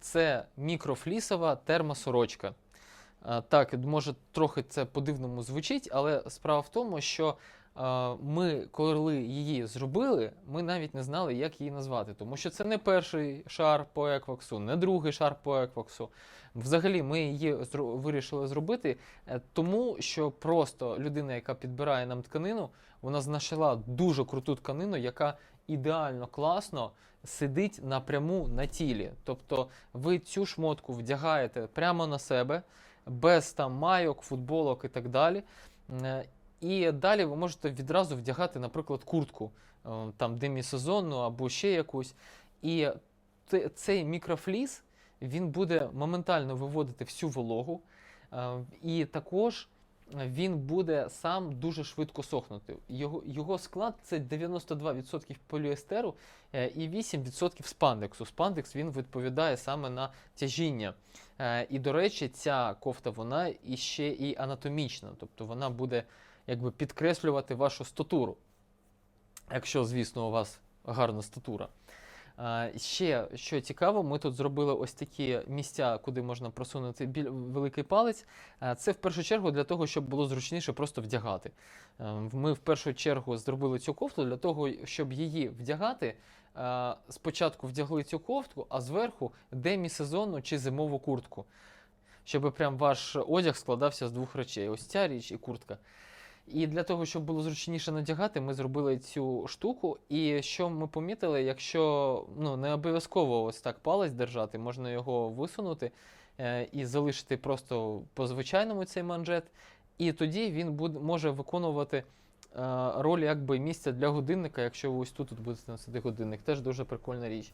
Це мікрофлісова термосорочка. Е, Так, може трохи це по-дивному звучить, але справа в тому, що е, ми, коли її зробили, ми навіть не знали, як її назвати, тому що це не перший шар по екваксу, не другий шар по екваксу. Взагалі, ми її вирішили зробити, е, тому що просто людина, яка підбирає нам тканину, вона знайшла дуже круту тканину, яка ідеально класно сидить напряму на тілі. Тобто ви цю шмотку вдягаєте прямо на себе, без там майок, футболок і так далі. Е, І далі ви можете відразу вдягати, наприклад, куртку, е, там демісезонну або ще якусь. І цей мікрофліс він буде моментально виводити всю вологу. е, І також він буде сам дуже швидко сохнути. Його, його склад це 92% поліестеру е, і 8% спандексу. Спандекс він відповідає саме на тяжіння. Е, І, до речі, ця кофта вона іще і анатомічна, тобто вона буде якби підкреслювати вашу статуру. Якщо, звісно, у вас гарна статура. Ще що цікаво, ми тут зробили ось такі місця, куди можна просунути великий палець. Це в першу чергу для того, щоб було зручніше просто вдягати. Ми в першу чергу зробили цю кофту для того, щоб її вдягати. Спочатку вдягли цю кофту, а зверху демісезонну чи зимову куртку. Щоб прям ваш одяг складався з двох речей: ось ця річ і куртка. І для того, щоб було зручніше надягати, ми зробили цю штуку. І що ми помітили, якщо ну, не обов'язково ось так палець держати, можна його висунути е, і залишити просто по звичайному цей манжет. І тоді він буде, може виконувати е, роль якби місця для годинника, якщо ви ось тут, тут будете носити годинник. Теж дуже прикольна річ.